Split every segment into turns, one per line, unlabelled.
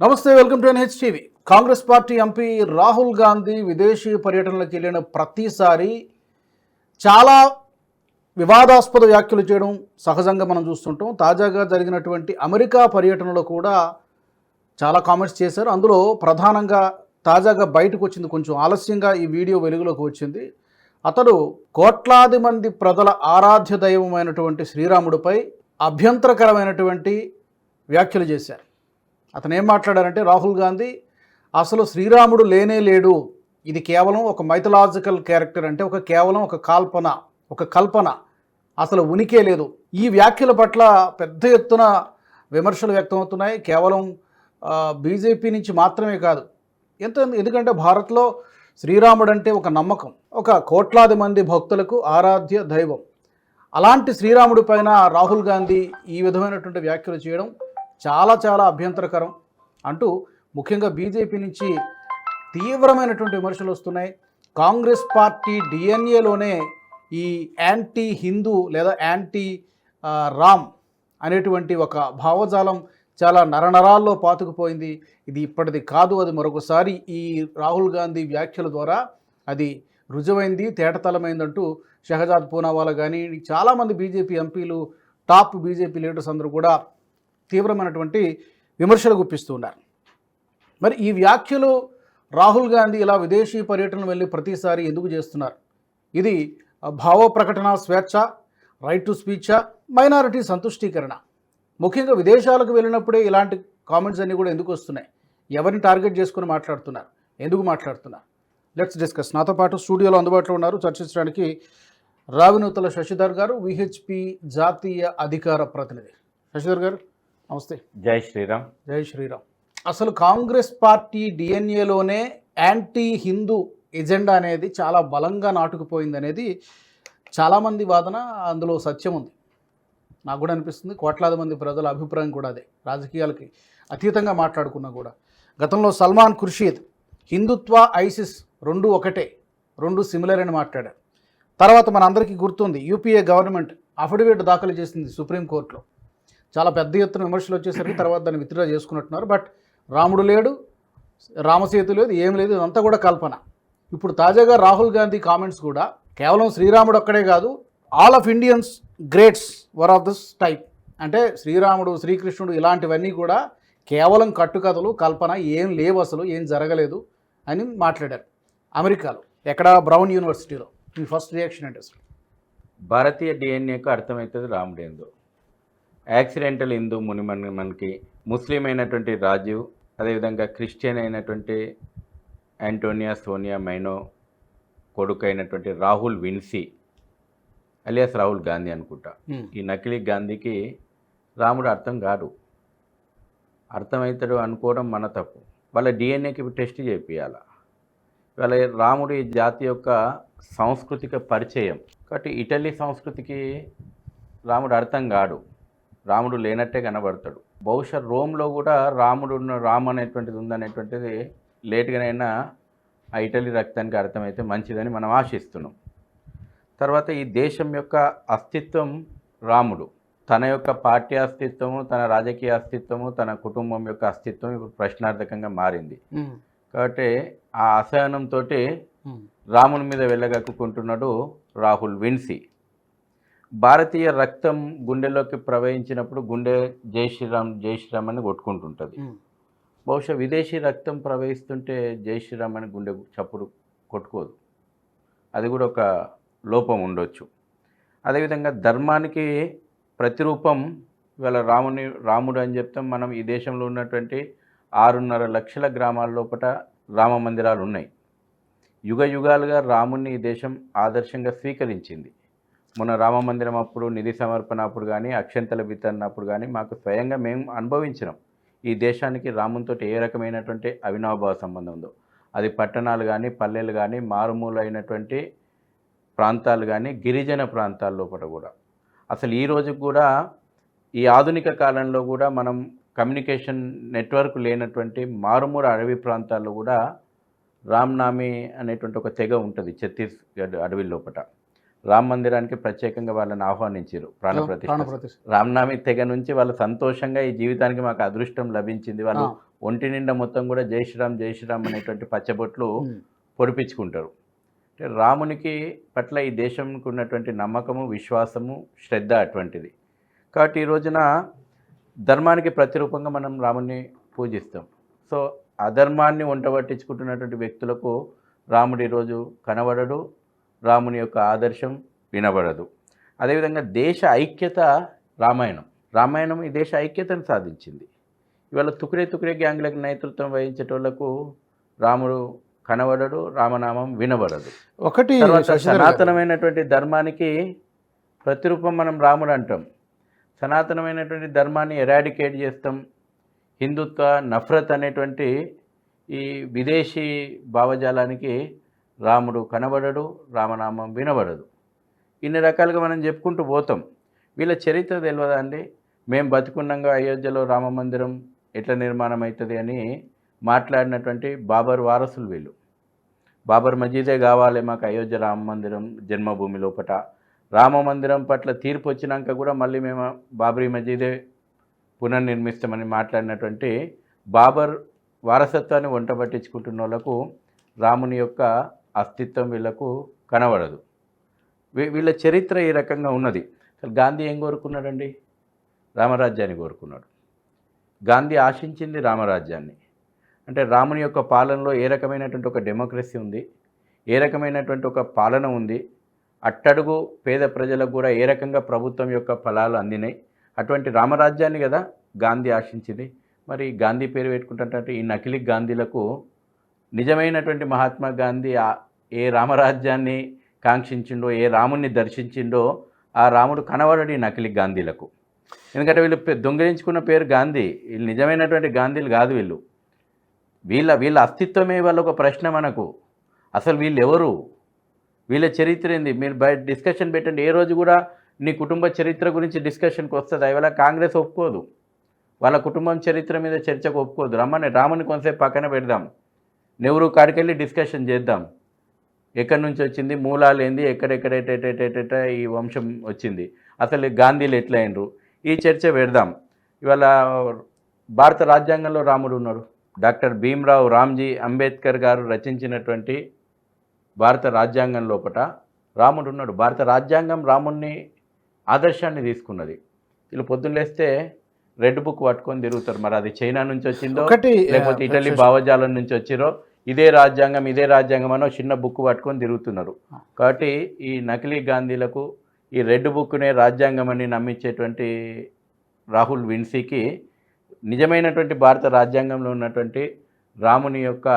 నమస్తే welcome to NH TV Congress party MP Rahul Gandhi విదేశీ పర్యటనలకు వెళ్ళిన ప్రతిసారి చాలా వివాదాస్పద వ్యాఖ్యలు చేయడం సహజంగా మనం చూస్తుంటాం. తాజాగా జరిగినటువంటి అమెరికా పర్యటనలో కూడా చాలా కామెంట్స్ చేశారు. అందులో ప్రధానంగా తాజాగా బయటకు వచ్చింది కొంచెం ఆలస్యంగా ఈ వీడియో వెలుగులోకి వచ్చింది. అతడు కోట్లాది మంది ప్రజల ఆరాధ్య దైవమైనటువంటి శ్రీరాముడిపై అభ్యంతరకరమైనటువంటి వ్యాఖ్యలు చేశారు. అతను ఏం మాట్లాడారంటే రాహుల్ గాంధీ అసలు శ్రీరాముడు లేనే లేడు. ఇది కేవలం ఒక మైథలాజికల్ క్యారెక్టర్ అంటే ఒక కేవలం ఒక కాల్పన ఒక కల్పన. అసలు ఉనికే లేదు. ఈ వ్యాఖ్యల పట్ల పెద్ద ఎత్తున విమర్శలు వ్యక్తమవుతున్నాయి. కేవలం బీజేపీ నుంచి మాత్రమే కాదు ఎంత ఎందుకంటే భారత్లో శ్రీరాముడు అంటే ఒక నమ్మకం ఒక కోట్లాది మంది భక్తులకు ఆరాధ్య దైవం. అలాంటి శ్రీరాముడి పైన రాహుల్ గాంధీ ఈ విధమైనటువంటి వ్యాఖ్యలు చేయడం చాలా చాలా అభ్యంతరకరం. అంటూ ముఖ్యంగా బీజేపీ నుంచి తీవ్రమైనటువంటి విమర్శలు వస్తున్నాయి. కాంగ్రెస్ పార్టీ డిఎన్ఏలోనే ఈ యాంటీ హిందూ లేదా యాంటీ రామ్ అనేటువంటి ఒక భావజాలం చాలా నరనరాల్లో పాతుకుపోయింది. ఇది ఇప్పటిది కాదు అది మరొకసారి ఈ రాహుల్ గాంధీ వ్యాఖ్యల ద్వారా అది రుజువైంది తేటతలమైందంటూ షహజాద్ పూనావాలా కానీ చాలామంది బీజేపీ ఎంపీలు టాప్ బీజేపీ లీడర్స్ అందరూ కూడా తీవ్రమైనటువంటి విమర్శలు గుప్పిస్తున్నారు మరి ఈ వ్యాఖ్యలు రాహుల్ గాంధీ ఇలా విదేశీ పర్యటన వెళ్ళి ప్రతిసారి ఎందుకు చేస్తున్నారు? ఇది భావ ప్రకటన స్వేచ్ఛ రైట్ టు స్పీచ్ మైనారిటీ సంతుష్టీకరణ. ముఖ్యంగా విదేశాలకు వెళ్ళినప్పుడే ఇలాంటి కామెంట్స్ అన్నీ కూడా ఎందుకు వస్తున్నాయి? ఎవరిని టార్గెట్ చేసుకుని మాట్లాడుతున్నారు? ఎందుకు మాట్లాడుతున్నారు? లెట్స్ డిస్కస్ నాతో పాటు స్టూడియోలో అందుబాటులో ఉన్నారు చర్చించడానికి రావినూతల శశిధర్ గారు విహెచ్పి జాతీయ అధికార ప్రతినిధి. శశిధర్ గారు. నమస్తే.
జై శ్రీరామ్.
జై శ్రీరామ్. అసలు కాంగ్రెస్ పార్టీ డిఎన్ఏలోనే యాంటీ హిందూ ఎజెండా అనేది చాలా బలంగా నాటుకుపోయింది అనేది చాలామంది వాదన అందులో సత్యం ఉంది. నాకు కూడా అనిపిస్తుంది కోట్లాది మంది ప్రజల అభిప్రాయం కూడా అదే. రాజకీయాలకి అతీతంగా మాట్లాడుకున్నా కూడా. గతంలో సల్మాన్ ఖుర్షీద్ హిందుత్వ ఐసిస్ రెండు ఒకటే రెండు సిమిలర్ అని మాట్లాడారు. తర్వాత మన అందరికీ గుర్తుంది యూపీఏ గవర్నమెంట్ అఫిడవిట్ దాఖలు చేసింది సుప్రీంకోర్టులో చాలా పెద్ద ఎత్తున విమర్శలు వచ్చేసరికి తర్వాత దాన్ని విత్డ్రా చేసుకున్నట్టున్నారు. బట్ రాముడు లేడు రామసేతు లేదు ఏం లేదు ఇదంతా కూడా కల్పన. ఇప్పుడు తాజాగా రాహుల్ గాంధీ కామెంట్స్ కూడా కేవలం శ్రీరాముడు ఒక్కడే కాదు all of Indians greats were of this type అంటే శ్రీరాముడు శ్రీకృష్ణుడు ఇలాంటివన్నీ కూడా కేవలం కట్టుకథలు కల్పన ఏం లేవు అసలు ఏం జరగలేదు అని మాట్లాడారు. అమెరికాలో ఎక్కడ బ్రౌన్ యూనివర్సిటీలో. మీ ఫస్ట్ రియాక్షన్ అంటే అసలు?
భారతీయ డిఎన్ఏకు అర్థమవుతుంది రాముడు ఏందో. యాక్సిడెంటల్ హిందూ ముని మన మనకి ముస్లిం అయినటువంటి రాజీవ్ అదేవిధంగా క్రిస్టియన్ అయినటువంటి యాంటోనియా సోనియా మైనో కొడుకు అయినటువంటి రాహుల్ విన్సీ అలియాస్ రాహుల్ గాంధీ అనుకుంటా. ఈ నకిలీ గాంధీకి రాముడు అర్థం కాడు అర్థమవుతాడు అనుకోవడం మన తప్పు. వాళ్ళ డిఎన్ఏకి టెస్ట్ చేపియాల. వాళ్ళ రాముడు ఈ జాతి యొక్క సాంస్కృతిక పరిచయం. కాబట్టి ఇటలీ సంస్కృతికి రాముడు అర్థం కాడు. రాముడు లేనట్టే కనబడతాడు. బహుశా రోమ్లో కూడా రాముడు ఉన్న- రామ్ అనేటువంటిది ఉందనేటువంటిది లేట్గానైనా ఆ ఇటలీ రక్తానికి అర్థమైతే మంచిదని మనం ఆశిస్తున్నాం. తర్వాత ఈ దేశం యొక్క అస్తిత్వం రాముడు. తన యొక్క పార్టీ అస్తిత్వము తన రాజకీయ అస్తిత్వము తన కుటుంబం యొక్క అస్తిత్వం ఇప్పుడు ప్రశ్నార్థకంగా మారింది. కాబట్టి ఆ అసహనంతో రాముని మీద వెళ్ళగక్కుకుంటున్నాడు రాహుల్ విన్సీ. భారతీయ రక్తం గుండెలోకి ప్రవహించినప్పుడు గుండె జై శ్రీరామ్ జై శ్రీరామ్ అని కొట్టుకుంటుంటుంది. బహుశా విదేశీ రక్తం ప్రవహిస్తుంటే జై శ్రీరామ్ అని గుండె చప్పుడు కొట్టుకోదు. అది కూడా ఒక లోపం ఉండొచ్చు. అదేవిధంగా ధర్మానికి ప్రతిరూపం ఇవాళ రాముని రాముడు అని చెప్తాం మనం ఈ దేశంలో ఉన్నటువంటి ఆరున్నర లక్షల గ్రామాల లోపల రామ మందిరాలు ఉన్నాయి. యుగ యుగాలుగా రాముని ఈ దేశం ఆదర్శంగా స్వీకరించింది. మొన్న రామ మందిరం అప్పుడు నిధి సమర్పణ అప్పుడు కానీ అక్షంతల వితరణ అప్పుడు కానీ మాకు స్వయంగా మేము అనుభవించినాం. ఈ దేశానికి రామునితో ఏ రకమైనటువంటి అవినాభావ సంబంధం ఉందో. అది పట్టణాలు కానీ పల్లెలు కానీ మారుమూలైనటువంటి ప్రాంతాలు కానీ గిరిజన ప్రాంతాల లోపల కూడా. అసలు ఈ రోజు కూడా ఈ ఆధునిక కాలంలో కూడా మనం కమ్యూనికేషన్ నెట్వర్క్ లేనటువంటి మారుమూల అడవి ప్రాంతాల్లో కూడా రామ్నామి అనేటువంటి ఒక తెగ ఉంటుంది ఛత్తీస్గఢ్ అడవి లోపల రామ్ మందిరానికి ప్రత్యేకంగా వాళ్ళని ఆహ్వానించారు ప్రాణప్రతిష్ఠ రామ్నామి తెగ నుంచి వాళ్ళు సంతోషంగా ఈ జీవితానికి మాకు అదృష్టం లభించింది. వాళ్ళు. ఒంటి నిండా మొత్తం కూడా జై శ్రీరామ్ జై శ్రీరామ్ అనేటువంటి పచ్చబొట్లు. పొడిపించుకుంటారు. అంటే రామునికి పట్ల ఈ దేశంకు ఉన్నటువంటి నమ్మకము విశ్వాసము శ్రద్ధ అటువంటిది. కాబట్టి ఈ రోజున ధర్మానికి ప్రతిరూపంగా మనం రాముని పూజిస్తాం. సో అధర్మాన్ని వంట పట్టించుకుంటున్నటువంటి వ్యక్తులకు రాముడు ఈరోజు కనబడడు. రాముని యొక్క ఆదర్శం వినబడదు. అదేవిధంగా దేశ ఐక్యత రామాయణం. రామాయణం ఈ దేశ ఐక్యతను సాధించింది. ఇవాళ తుకుడే తుకుడే గ్యాంగ్లకు నేతృత్వం వహించేటోళ్ళకు రాముడు కనబడడు రామనామం వినబడదు.
ఒకటి.
సనాతనమైనటువంటి ధర్మానికి ప్రతిరూపం మనం రాముడు అంటాం. సనాతనమైనటువంటి ధర్మాన్ని ఎరాడికేట్ చేస్తాం. హిందుత్వ నఫరత్ అనేటువంటి ఈ విదేశీ భావజాలానికి రాముడు కనబడడు రామనామం వినబడదు. ఇన్ని రకాలుగా మనం చెప్పుకుంటూ పోతాం. వీళ్ళ చరిత్ర తెలియదా అండి? మేము బతుకున్నాగా అయోధ్యలో రామ మందిరం ఎట్లా నిర్మాణం అవుతుంది అని మాట్లాడినటువంటి బాబర్ వారసులు వీళ్ళు. బాబర్ మజీదే కావాలి మాకు అయోధ్య రామ మందిరం జన్మభూమి లోపట. రామ మందిరం పట్ల తీర్పు వచ్చినాక కూడా మళ్ళీ మేము బాబరీ మజీదే పునర్నిర్మిస్తామని మాట్లాడినటువంటి బాబర్ వారసత్వాన్ని వంట పట్టించుకుంటున్న వాళ్ళకు రాముని యొక్క అస్తిత్వం వీళ్ళకు కనబడదు. వీ- వీళ్ళ చరిత్ర ఈ రకంగా ఉన్నది. అసలు గాంధీ ఏం కోరుకున్నాడండి? రామరాజ్యాన్ని కోరుకున్నాడు. గాంధీ ఆశించింది రామరాజ్యాన్ని. అంటే రాముని యొక్క పాలనలో ఏ రకమైనటువంటి ఒక డెమోక్రసీ ఉంది ఏ రకమైనటువంటి ఒక పాలన ఉంది అట్టడుగు పేద ప్రజలకు కూడా ఏ రకంగా ప్రభుత్వం యొక్క ఫలాలు అందినాయి అటువంటి రామరాజ్యాన్ని కదా గాంధీ ఆశించింది. మరి గాంధీ పేరు పెట్టుకుంటే ఈ నకిలీ గాంధీలకు నిజమైనటువంటి మహాత్మా గాంధీ ఏ రామరాజ్యాన్ని కాంక్షించిండో ఏ రాముణ్ణి దర్శించిండో ఆ రాముడు కనబడడి నకిలీ గాంధీలకు. ఎందుకంటే వీళ్ళు దొంగిలించుకున్న పేరు గాంధీ. వీళ్ళు నిజమైనటువంటి గాంధీలు కాదు వీళ్ళు. వీళ్ళ వీళ్ళ అస్తిత్వమే వాళ్ళ ఒక ప్రశ్న మనకు. అసలు వీళ్ళు ఎవరు? వీళ్ళ చరిత్ర ఏంది? మీరు బయట డిస్కషన్ పెట్టండి. ఏ రోజు కూడా నీ కుటుంబ చరిత్ర గురించి డిస్కషన్కి వస్తుంది? ఇవాళ కాంగ్రెస్ ఒప్పుకోదు. వాళ్ళ కుటుంబం చరిత్ర మీద చర్చకు ఒప్పుకోదు. రమ్మని రాముని కొంతసేపు పక్కన పెడదాం. నెహ్రూ కాడికెళ్ళి డిస్కషన్ చేద్దాం. ఎక్కడి నుంచి వచ్చింది? మూలాలు ఏంది ఎక్కడెక్కడెటెటెటెట ఈ వంశం వచ్చింది? అసలు గాంధీలు ఎట్లా అయినరు ఈ చర్చ పెడదాం. ఇవాళ భారత రాజ్యాంగంలో రాముడు ఉన్నాడు. డాక్టర్ భీమ్రావ్ రామ్జీ అంబేద్కర్ గారు రచించినటువంటి భారత రాజ్యాంగం లోపట రాముడు ఉన్నాడు. భారత రాజ్యాంగం రాముణ్ణి ఆదర్శాన్ని తీసుకున్నది. వీళ్ళు పొద్దున్న లేస్తే రెడ్ బుక్ పట్టుకొని తిరుగుతారు. మరి అది చైనా నుంచి వచ్చిందో లేకపోతే ఇటలీ భావజాలం నుంచి వచ్చిరో ఇదే రాజ్యాంగం ఇదే రాజ్యాంగం అనో చిన్న బుక్ పట్టుకొని తిరుగుతున్నారు. కాబట్టి ఈ నకిలీ గాంధీలకు ఈ రెడ్ బుక్నే రాజ్యాంగం అని నమ్మించేటువంటి రాహుల్ విన్సీకి నిజమైనటువంటి భారత రాజ్యాంగంలో ఉన్నటువంటి రాముని యొక్క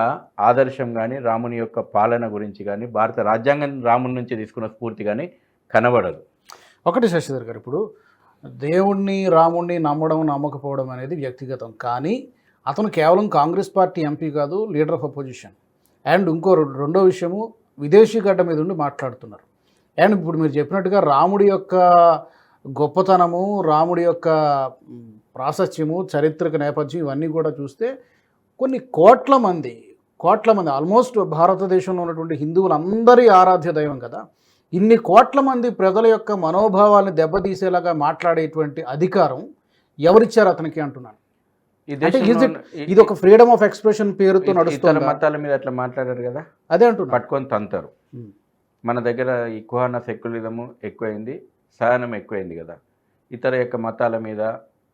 ఆదర్శం కానీ రాముని యొక్క పాలన గురించి కానీ భారత రాజ్యాంగం రాముని నుంచి తీసుకున్న స్ఫూర్తి కానీ కనబడదు.
ఒకటి శశిధర్ గారు ఇప్పుడు దేవుణ్ణి రాముణ్ణి నమ్మడం నమ్మకపోవడం అనేది వ్యక్తిగతం. కానీ అతను కేవలం కాంగ్రెస్ పార్టీ ఎంపీ కాదు లీడర్ ఆఫ్ అపోజిషన్. అండ్ ఇంకో రెండో విషయము విదేశీ గడ్డ మీద ఉండి మాట్లాడుతున్నారు. అండ్ ఇప్పుడు మీరు చెప్పినట్టుగా రాముడి యొక్క గొప్పతనము రాముడి యొక్క మ్, ప్రాశస్త్యము చారిత్రక నేపథ్యం ఇవన్నీ కూడా చూస్తే కొన్ని కోట్ల మంది కోట్ల మంది ఆల్మోస్ట్ భారతదేశంలో ఉన్నటువంటి హిందువులందరి ఆరాధ్య దైవం కదా ఇన్ని కోట్ల మంది ప్రజల యొక్క మనోభావాలను దెబ్బతీసేలాగా మాట్లాడేటువంటి అధికారం ఎవరిచ్చారు అతనికి అంటున్నాను. ఇది ఒక ఫ్రీడమ్ ఆఫ్ ఎక్స్ప్రెషన్ పేరుతో
ఇతర
నడుస్తుంది?
మతాల మీద అట్లా మాట్లాడారు కదా?
అదే అంటున్నాను
పట్టుకొని తంతారు. మన దగ్గర కుహాన సెక్యులరిజము ఎక్కువైంది సహనం ఎక్కువైంది కదా. ఇతర యొక్క మతాల మీద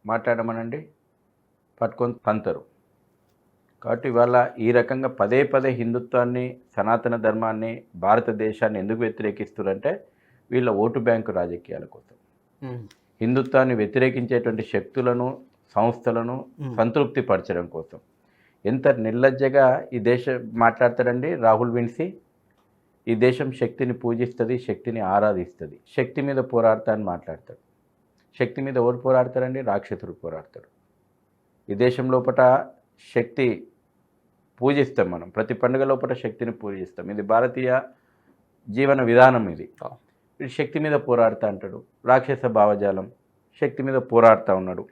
మాట్లాడమనండి. పట్టుకొని తంతరు. కాబట్టి ఇవాళ ఈ రకంగా పదే పదే హిందుత్వాన్ని సనాతన ధర్మాన్ని భారతదేశాన్ని ఎందుకు వ్యతిరేకిస్తారంటే వీళ్ళ ఓటు బ్యాంకు రాజకీయాల కోసం. హిందుత్వాన్ని వ్యతిరేకించేటువంటి శక్తులను సంస్థలను. సంతృప్తి పరచడం కోసం. ఎంత నిర్లజ్జగా ఈ దేశ మాట్లాడతాడండి రాహుల్ విన్సీ ఈ దేశం శక్తిని పూజిస్తుంది శక్తిని ఆరాధిస్తుంది. శక్తి మీద పోరాడతా అని మాట్లాడతాడు. శక్తి మీద ఎవరు పోరాడతారండి? రాక్షసుడు పోరాడతాడు ఈ దేశం లోపల శక్తి పూజిస్తాం మనం. ప్రతి పండుగ లోపల శక్తిని పూజిస్తాం. ఇది భారతీయ జీవన విధానం ఇది. శక్తి మీద పోరాడుతూ అంటాడు. రాక్షస భావజాలం శక్తి మీద పోరాడుతూ ఉన్నాడు.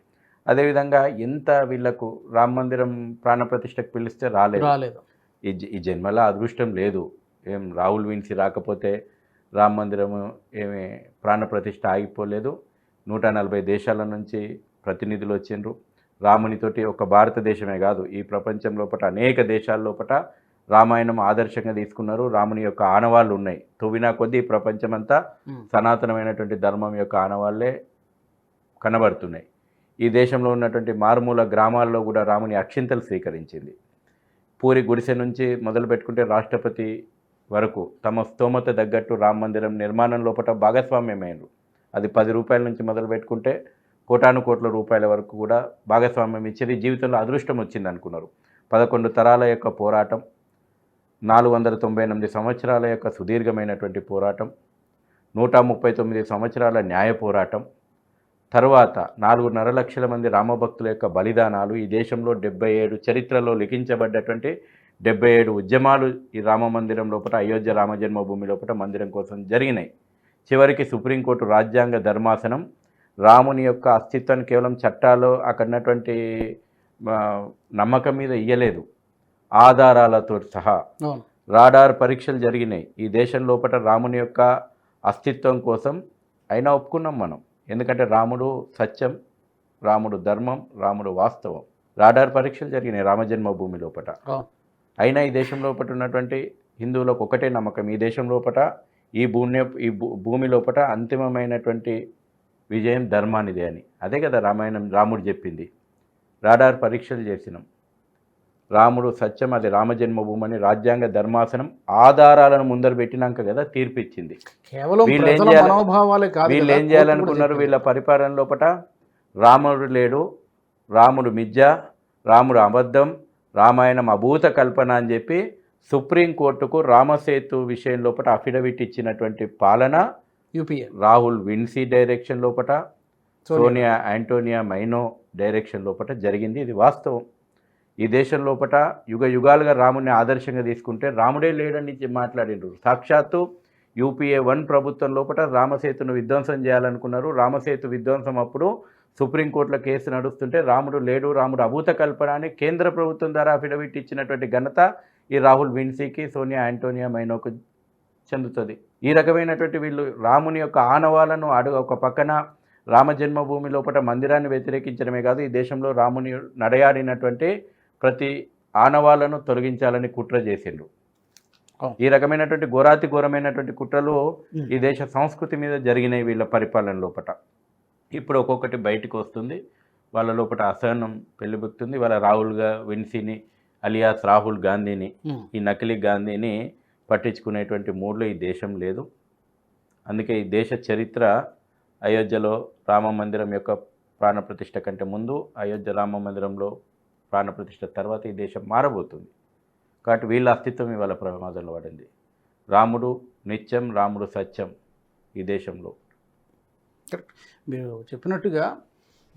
అదేవిధంగా ఎంత వీళ్ళకు రామ మందిరం ప్రాణప్రతిష్టకు పిలిస్తే రాలేదు.
రాలేదు.
ఈ జన్మలో అదృష్టం లేదు. ఏం రాహుల్ విన్సి రాకపోతే రామ మందిరము ఏమి ప్రాణప్రతిష్ఠ ఆగిపోలేదు. నూట నలభై దేశాల నుంచి ప్రతినిధులు వచ్చిండ్రు. రామునితోటి ఒక భారతదేశమే కాదు ఈ ప్రపంచం లోపల అనేక దేశాల లోపల రామాయణం ఆదర్శంగా తీసుకున్నారు. రాముని యొక్క ఆనవాళ్ళు ఉన్నాయి. తవ్వినా కొద్దీ ప్రపంచమంతా సనాతనమైనటువంటి ధర్మం యొక్క ఆనవాళ్ళే కనబడుతున్నాయి. ఈ దేశంలో ఉన్నటువంటి మారుమూల గ్రామాల్లో కూడా రాముని అక్షింతలు స్వీకరించింది. పూరి గుడిసె నుంచి మొదలు పెట్టుకుంటే రాష్ట్రపతి వరకు తమ స్తోమత తగ్గట్టు రామ మందిరం నిర్మాణం లోపల భాగస్వామ్యమైనరు అది పది రూపాయల నుంచి మొదలు పెట్టుకుంటే కోటాను కోట్ల రూపాయల వరకు కూడా భాగస్వామ్యం ఇచ్చేది జీవితంలో అదృష్టం వచ్చింది అనుకున్నారు పదకొండు తరాల యొక్క పోరాటం నాలుగు వందల తొంభై ఎనిమిది సంవత్సరాల యొక్క సుదీర్ఘమైనటువంటి పోరాటం నూట ముప్పై తొమ్మిది సంవత్సరాల న్యాయ పోరాటం తరువాత నాలుగున్నర లక్షల మంది రామభక్తుల యొక్క బలిదానాలు ఈ దేశంలో డెబ్బై ఏడు చరిత్రలో లిఖించబడ్డటువంటి డెబ్బై ఏడు ఉద్యమాలు ఈ రామ మందిరం లోపల అయోధ్య రామ జన్మభూమి లోపల మందిరం కోసం జరిగినాయి. చివరికి సుప్రీంకోర్టు రాజ్యాంగ ధర్మాసనం రాముని యొక్క అస్తిత్వాన్ని కేవలం చట్టాలు అక్కడ ఉన్నటువంటి ఆ, నమ్మకం మీద ఇయ్యలేదు. ఆధారాలతో సహా రాడార్ పరీక్షలు జరిగినాయి. ఈ దేశం లోపల రాముని యొక్క అస్తిత్వం కోసం అయినా ఒప్పుకున్నాం మనం. ఎందుకంటే రాముడు సత్యం రాముడు ధర్మం రాముడు వాస్తవం. రాడార్ పరీక్షలు జరిగినాయి రామజన్మభూమి లోపల అయినా ఈ దేశం లోపల ఉన్నటువంటి హిందువులకు ఒకటే నమ్మకం. ఈ దేశం లోపల ఈ భూమి ఈ భూ- భూమి లోపల అంతిమమైనటువంటి విజయం ధర్మానిదే అని. అదే కదా రామాయణం రాముడు చెప్పింది. రాడార్ పరీక్షలు చేసినాం. రాముడు సత్యం అది రామజన్మభూమి అని రాజ్యాంగ ధర్మాసనం ఆధారాలను ముందర పెట్టినాక కదా తీర్పు ఇచ్చింది
కేవలం
వీళ్ళు ఏం చేయాలి? వీళ్ళు ఏం చేయాలనుకున్నారు వీళ్ళ పరిపాలన లోపల రాముడు లేడు రాముడు మిథ్య రాముడు అబద్ధం రామాయణం అభూత కల్పన అని చెప్పి సుప్రీంకోర్టుకు రామసేతు విషయం లోపల అఫిడవిట్ ఇచ్చినటువంటి పాలన
యూపీఏ.
రాహుల్ విన్సీ డైరెక్షన్ లోపల
Sonia.
Sonia Antonia Maino direction లోపల జరిగింది. ఇది వాస్తవం. ఈ దేశం లోపల యుగ యుగాలుగా రాముని ఆదర్శంగా తీసుకుంటే రాముడే లేడని చెప్పి మాట్లాడిండ్రు. సాక్షాత్తు యూపీఏ వన్ ప్రభుత్వం లోపల రామసేతును విధ్వంసం చేయాలనుకున్నారు. రామసేతు విధ్వంసం అప్పుడు సుప్రీంకోర్టులో కేసు నడుస్తుంటే రాముడు లేడు రాముడు అభూత కల్పన అని కేంద్ర ప్రభుత్వం ద్వారా అఫిడవిట్ ఇచ్చినటువంటి ఘనత ఈ రాహుల్ విన్సీకి సోనియా ఆంటోనియా మైనోకు చెందుతుంది. ఈ రకమైనటువంటి వీళ్ళు రాముని యొక్క ఆనవాలను అడుగు ఒక పక్కన రామ జన్మభూమి లోపల మందిరాన్ని వ్యతిరేకించడమే కాదు ఈ దేశంలో రాముని నడయాడినటువంటి ప్రతి ఆనవాలను తొలగించాలని కుట్ర చేసిండ్రు
అవును.
ఈ రకమైనటువంటి ఘోరాతి ఘోరమైనటువంటి కుట్రలు. ఈ దేశ సంస్కృతి మీద జరిగినాయి వీళ్ళ పరిపాలన లోపల ఇప్పుడు ఒక్కొక్కటి బయటకు వస్తుంది వాళ్ళ లోపల అసహనం పెళ్ళిబుక్తుంది వాళ్ళ రాహుల్గా విన్సీని అలియాస్ రాహుల్ గాంధీని. ఈ నకిలీ గాంధీని పట్టించుకునేటువంటి మూడ్లో ఈ దేశం లేదు అందుకే ఈ దేశ చరిత్ర అయోధ్యలో రామ మందిరం యొక్క ప్రాణప్రతిష్ఠ కంటే ముందు అయోధ్య రామ మందిరంలో ప్రాణప్రతిష్ఠ తర్వాత ఈ దేశం మారబోతుంది. కాబట్టి వీళ్ళ అస్తిత్వం ఇవాళ ప్రమాదంలో పడింది. రాముడు నిత్యం రాముడు సత్యం ఈ దేశంలో.
మీరు చెప్పినట్టుగా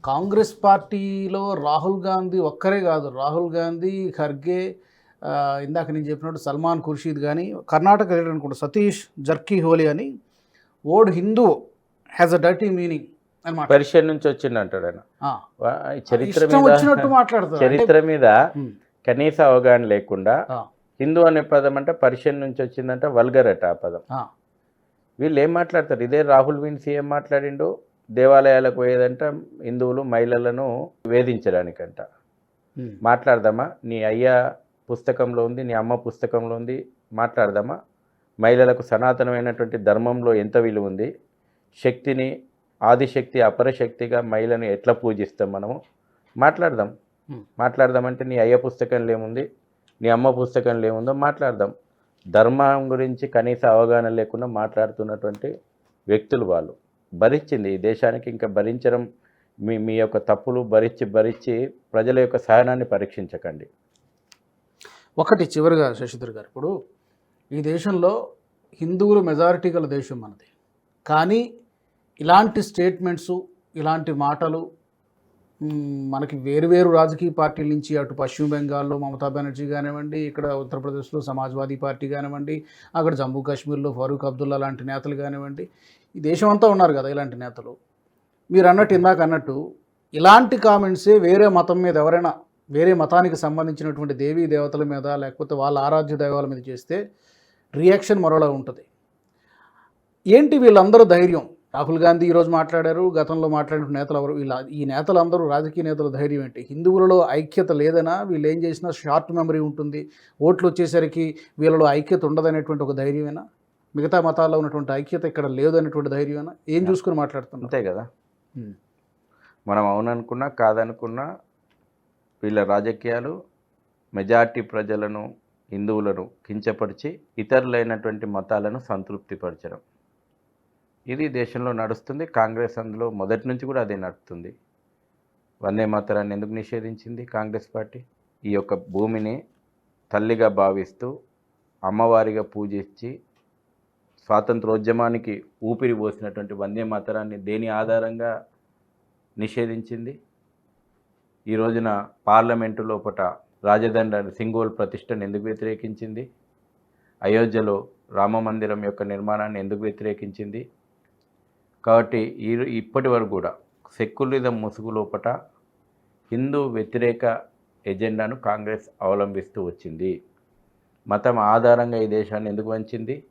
కాంగ్రెస్ పార్టీలో రాహుల్ గాంధీ ఒక్కరే కాదు. రాహుల్ గాంధీ ఖర్గే ఇందాక నేను చెప్పినట్టు సల్మాన్ ఖుర్షీద్ కానీ కర్ణాటక లీడర్ అనుకుంటా సతీష్ జర్కీ హోలీ అని word Hindu has a dirty meaning
Persian నుంచి వచ్చింది అంటాడు ఆయన. చరిత్ర మీద చరిత్ర మీద కనీస అవగాహన లేకుండా హిందూ అనే పదం అంటే పర్షియన్ నుంచి వచ్చిందంటే వల్గర్ అట ఆ పదం. వీళ్ళు ఏం మాట్లాడతారు? ఇదే రాహుల్ విన్సీ ఏం మాట్లాడిండు దేవాలయాలకు పోయేదంట హిందువులు మహిళలను వేధించడానికంట. మాట్లాడదామా? నీ అయ్య పుస్తకంలో ఉంది నీ అమ్మ పుస్తకంలో ఉంది మాట్లాడదామా? మహిళలకు సనాతనమైనటువంటి ధర్మంలో ఎంత విలువ ఉంది? శక్తిని ఆదిశక్తి అపరశక్తిగా మహిళను ఎట్లా పూజిస్తాం మనము? మాట్లాడదాం. మాట్లాడదామంటే నీ అయ్య పుస్తకంలో ఏముంది నీ అమ్మ పుస్తకంలో ఏముందో మాట్లాడదాం. ధర్మం గురించి కనీస అవగాహన లేకుండా మాట్లాడుతున్నటువంటి వ్యక్తులు వాళ్ళు. భరించింది. ఈ దేశానికి ఇంకా భరించడం మీ మీ యొక్క తప్పులు భరించి భరించి ప్రజల యొక్క సహనాన్ని పరీక్షించకండి.
ఒకటి చివరిగా శశిధర్ గారు. ఇప్పుడు ఈ దేశంలో హిందువులు మెజారిటీ గల దేశం మనది. కానీ ఇలాంటి స్టేట్మెంట్స్ ఇలాంటి మాటలు మనకి వేరువేరు రాజకీయ పార్టీల నుంచి అటు పశ్చిమ బెంగాల్లో మమతా బెనర్జీ కానివ్వండి ఇక్కడ ఉత్తరప్రదేశ్లో సమాజ్వాదీ పార్టీ కానివ్వండి అక్కడ జమ్మూ కాశ్మీర్లో ఫరూక్ అబ్దుల్లా లాంటి నేతలు కానివ్వండి ఈ దేశం అంతా ఉన్నారు కదా ఇలాంటి నేతలు. మీరు అన్నట్టు ఇందాక అన్నట్టు ఇలాంటి కామెంట్సే వేరే మతం మీద ఎవరైనా వేరే మతానికి సంబంధించినటువంటి దేవీ దేవతల మీద లేకపోతే వాళ్ళ ఆరాధ్య దైవాల మీద చేస్తే రియాక్షన్ మరోలా ఉంటుంది. ఏంటి వీళ్ళందరూ ధైర్యం? రాహుల్ గాంధీ ఈరోజు మాట్లాడారు గతంలో మాట్లాడిన నేతలు ఎవరు? వీళ్ళ ఈ నేతలందరూ రాజకీయ నేతల ధైర్యం ఏంటి? హిందువులలో ఐక్యత లేదనా? వీళ్ళు ఏం చేసినా షార్ట్ మెమరీ ఉంటుంది. ఓట్లు వచ్చేసరికి వీళ్ళలో ఐక్యత ఉండదనేటువంటి ఒక ధైర్యమేనా? మిగతా మతాల్లో ఉన్నటువంటి ఐక్యత ఇక్కడ లేదు అనేటువంటి ధైర్యమేనా? ఏం చూసుకుని మాట్లాడుతున్నారు?
అంతే కదా. మనం అవుననుకున్నా కాదనుకున్నా వీళ్ళ రాజకీయాలు మెజార్టీ ప్రజలను హిందువులను కించపరిచి ఇతరులైనటువంటి మతాలను సంతృప్తిపరచడం. ఇది దేశంలో నడుస్తుంది. కాంగ్రెస్ అందులో మొదటి నుంచి కూడా అదే నడుస్తుంది. వందే మాతరాన్ని ఎందుకు నిషేధించింది కాంగ్రెస్ పార్టీ? ఈ యొక్క భూమిని తల్లిగా భావిస్తూ అమ్మవారిగా పూజించి స్వాతంత్రోద్యమానికి ఊపిరి పోసినటువంటి వందే మాతరాన్ని దేని ఆధారంగా నిషేధించింది? ఈ రోజున పార్లమెంటు లోపట రాజదండ సింగోల్ ప్రతిష్టను ఎందుకు వ్యతిరేకించింది? అయోధ్యలో రామ మందిరం యొక్క నిర్మాణాన్ని ఎందుకు వ్యతిరేకించింది? కాబట్టి ఈ ఇప్పటి వరకు కూడా సెక్యులరిజం ముసుగు లోపట హిందూ వ్యతిరేక ఎజెండాను కాంగ్రెస్ అవలంబిస్తూ వచ్చింది. మతం ఆధారంగా ఈ దేశాన్ని ఎందుకు వంచింది?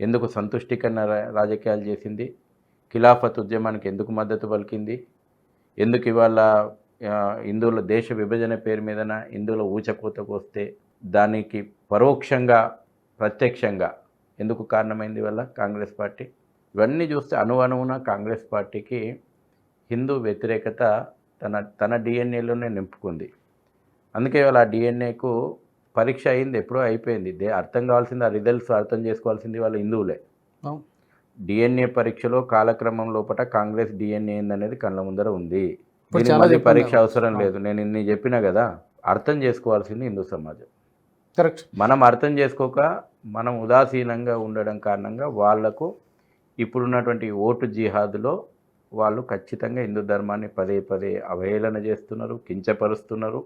ఎందుకు సంతుష్టికరణ రా- రాజకీయాలు చేసింది? ఖిలాఫత్ ఉద్యమానికి ఎందుకు మద్దతు పలికింది? ఎందుకు ఇవాళ హిందువుల దేశ విభజన పేరు మీదన హిందువుల ఊచకోతకు వస్తే దానికి పరోక్షంగా ప్రత్యక్షంగా ఎందుకు కారణమైంది వల్ల కాంగ్రెస్ పార్టీ? ఇవన్నీ చూస్తే అణువణువున కాంగ్రెస్ పార్టీకి హిందూ వ్యతిరేకత తన తన డిఎన్ఏలోనే నింపుకుంది. అందుకే ఇవాళ ఆ డిఎన్ఏకు పరీక్ష అయింది ఎప్పుడో అయిపోయింది. దే అర్థం కావాల్సింది ఆ రిజల్ట్స్ అర్థం చేసుకోవాల్సింది వాళ్ళ హిందువులే. డిఎన్ఏ పరీక్షలో కాలక్రమం లోపల కాంగ్రెస్ డిఎన్ఏ ఏందనేది కళ్ళ ముందర ఉంది. పరీక్ష. అవసరం. లేదు. నేను ఇన్ని చెప్పినా కదా అర్థం చేసుకోవాల్సింది హిందూ సమాజం.
కరెక్ట్.
మనం అర్థం చేసుకోక మనం ఉదాసీనంగా ఉండడం కారణంగా వాళ్ళకు ఇప్పుడున్నటువంటి ఓటు జిహాదులో వాళ్ళు ఖచ్చితంగా హిందూ ధర్మాన్ని పదే పదే అవహేళన చేస్తున్నారు కించపరుస్తున్నారు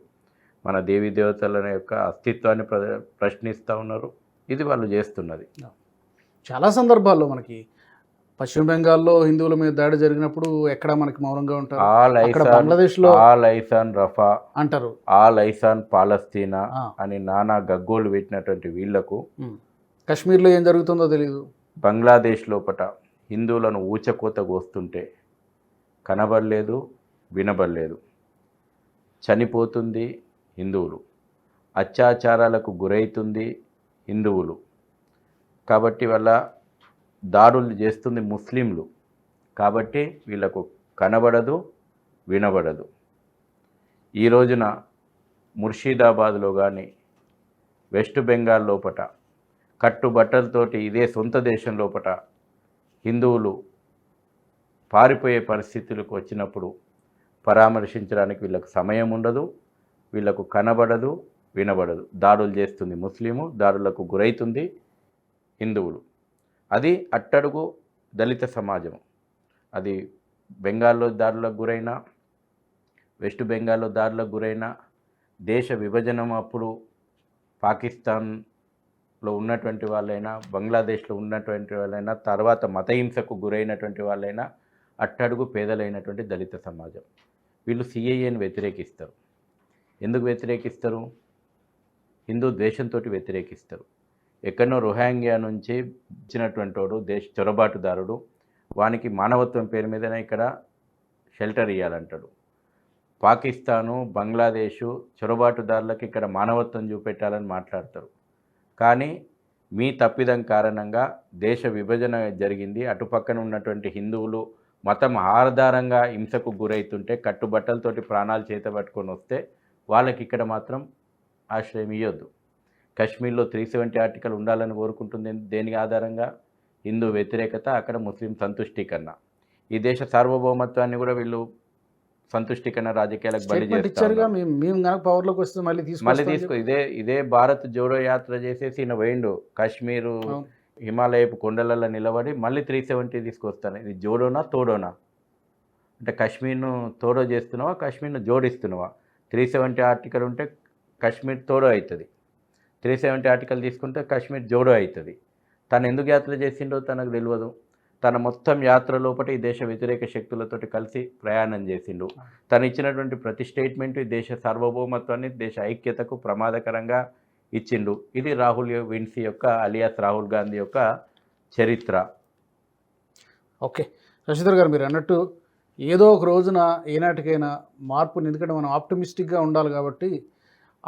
మన దేవీ దేవతల యొక్క అస్తిత్వాన్ని ప్ర ప్రశ్నిస్తూ ఉన్నారు. ఇది వాళ్ళు చేస్తున్నది.
చాలా సందర్భాల్లో మనకి పశ్చిమ బెంగాల్లో హిందువుల మీద దాడి జరిగినప్పుడు ఎక్కడ మనకి మౌనంగా ఉంటారు?
ఆల్ ఐసాన్
బంగ్లాదేశ్లో
ఆల్ ఐసాన్ రఫా
అంటారు.
ఆల్ ఐసాన్ పాలస్తీనా
ఆ,
అని నానా గగ్గోలు పెట్టినటువంటి
వీళ్ళకు. కాశ్మీర్లో ఏం జరుగుతుందో తెలియదు
బంగ్లాదేశ్ లోపట హిందువులను ఊచకోత కోస్తుంటే కనబడలేదు వినబడలేదు. చనిపోతుంది హిందువులు. అత్యాచారాలకు గురైతుంది హిందువులు. కాబట్టి వల్ల దాడులు చేస్తుంది ముస్లింలు. కాబట్టి వీళ్ళకు కనబడదు వినబడదు. ఈ రోజున ముర్షిదాబాద్లో కానీ వెస్ట్ బెంగాల్ లోపట కట్టుబట్టలతోటి ఇదే సొంత దేశం లోపట హిందువులు పారిపోయే పరిస్థితులకు వచ్చినప్పుడు పరామర్శించడానికి వీళ్ళకు సమయం ఉండదు వీళ్ళకు కనబడదు వినబడదు. దాడులు చేస్తుంది ముస్లిము దాడులకు గురైతుంది హిందువులు. అది అట్టడుగు దళిత సమాజం. అది బెంగాల్లో దాడులకు గురైనా వెస్ట్ బెంగాల్లో దాడులకు గురైనా దేశ విభజన అప్పుడు పాకిస్తాన్ లో ఉన్నటువంటి వాళ్ళైనా బంగ్లాదేశ్లో ఉన్నటువంటి వాళ్ళైనా తర్వాత మతహింసకు గురైనటువంటి వాళ్ళైనా అట్టడుగు పేదలైనటువంటి దళిత సమాజం. వీళ్ళు సిఐఏని వ్యతిరేకిస్తారు. ఎందుకు వ్యతిరేకిస్తారు? హిందూ ద్వేషంతో వ్యతిరేకిస్తారు. ఎక్కడో రొహాంగ్యా నుంచి ఇచ్చినటువంటి వాడు దేశ చొరబాటుదారుడు వానికి మానవత్వం పేరు మీదనే ఇక్కడ షెల్టర్ ఇవ్వాలంటాడు పాకిస్తాను బంగ్లాదేశు చొరబాటుదారులకు ఇక్కడ మానవత్వం చూపెట్టాలని మాట్లాడతారు. కానీ మీ తప్పిదం కారణంగా దేశ విభజన జరిగింది. అటుపక్కన ఉన్నటువంటి హిందువులు మతం ఆధారంగా హింసకు గురవుతుంటే కట్టుబట్టలతోటి ప్రాణాలు చేతబట్టుకొని వస్తే వాళ్ళకి ఇక్కడ మాత్రం ఆశ్రయం ఇవ్వద్దు కశ్మీర్లో త్రీ సెవెంటీ ఆర్టికల్ ఉండాలని కోరుకుంటుంది. దేనికి ఆధారంగా? హిందూ వ్యతిరేకత అక్కడ ముస్లిం సంతుష్టీకరణ ఈ దేశ సార్వభౌమత్వాన్ని కూడా వీళ్ళు సంతుష్టీకరణ రాజకీయాలకు బలి.
మేము మేము కనుక పవర్లోకి వస్తే మళ్ళీ
మళ్ళీ
తీసుకొస్తామని
తీసుకో ఇదే ఇదే భారత్ జోడో యాత్ర చేసేసి ఈయన పోయిండు. కాశ్మీరు. హిమాలయపు కొండలలో నిలబడి మళ్ళీ త్రీ సెవెంటీ తీసుకొస్తాను. ఇది జోడోనా తోడోనా? అంటే కాశ్మీర్ను తోడో చేస్తున్నావా కాశ్మీర్ను జోడిస్తున్నావా? త్రీ సెవెంటీ ఆర్టికల్ ఉంటే కాశ్మీర్ తోడో అవుతుంది. త్రీ సెవెంటీ ఆర్టికల్ తీసుకుంటే కాశ్మీర్ జోడో అవుతుంది. తను ఎందుకు యాత్ర చేసిండో తనకు తెలియదు. తన మొత్తం యాత్ర లోపల ఈ దేశ వ్యతిరేక శక్తులతోటి కలిసి ప్రయాణం చేసిండు. తను ఇచ్చినటువంటి ప్రతి స్టేట్మెంట్ ఈ దేశ సార్వభౌమత్వాన్ని దేశ ఐక్యతకు ప్రమాదకరంగా ఇచ్చిండు. ఇది రాహుల్ విన్సీ యొక్క అలియాస్ రాహుల్ గాంధీ యొక్క చరిత్ర.
ఓకే. శశిధర్ గారు మీరు అన్నట్టు ఏదో ఒక రోజున ఏనాటికైనా మార్పుని ఎందుకంటే మనం ఆప్టమిస్టిక్గా ఉండాలి కాబట్టి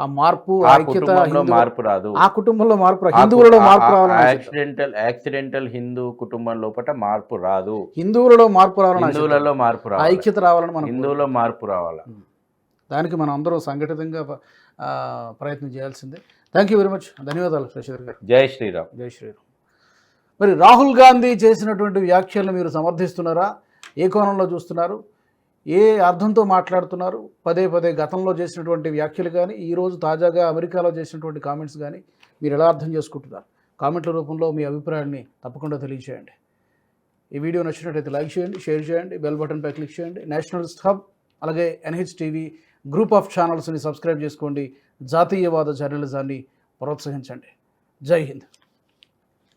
ఆ మార్పు
కుటుంబంలో మార్పు రాదు.
ఆ కుటుంబంలో మార్పు హిందువులలో మార్పు ఆశిద్దాం.
యాక్సిడెంటల్ యాక్సిడెంటల్ హిందూ కుటుంబం లోపల మార్పు రాదు.
హిందువులలో మార్పు రావాలని ఆశిద్దాం.
హిందువులలో మార్పు రావాలి.
ఐక్యత రావాలని మనం
హిందువులో మార్పు రావాలి?
దానికి మనం అందరం సంఘటితంగా ప్రయత్నం చేయాల్సిందే. థ్యాంక్ యూ వెరీ మచ్ ధన్యవాదాలు శశిధర్ గారు.
జై శ్రీరామ్.
జై శ్రీరామ్. మరి రాహుల్ గాంధీ చేసినటువంటి వ్యాఖ్యలను మీరు సమర్థిస్తున్నారా? ఏ కోణంలో చూస్తున్నారు? ఏ అర్థంతో మాట్లాడుతున్నారు? పదే పదే గతంలో చేసినటువంటి వ్యాఖ్యలు కానీ ఈరోజు తాజాగా అమెరికాలో చేసినటువంటి కామెంట్స్ కానీ మీరు ఎలా అర్థం చేసుకుంటున్నారు? కామెంట్ల రూపంలో మీ అభిప్రాయాన్ని తప్పకుండా తెలియజేయండి ఈ వీడియో నచ్చినట్లయితే లైక్ చేయండి షేర్ చేయండి బెల్ బటన్పై క్లిక్ చేయండి. నేషనల్ హబ్ అలాగే ఎన్హెచ్ టీవీ గ్రూప్ ఆఫ్ ఛానల్స్ని సబ్స్క్రైబ్ చేసుకోండి. జాతీయవాద జర్నలిజాన్ని ప్రోత్సహించండి. జై హింద్.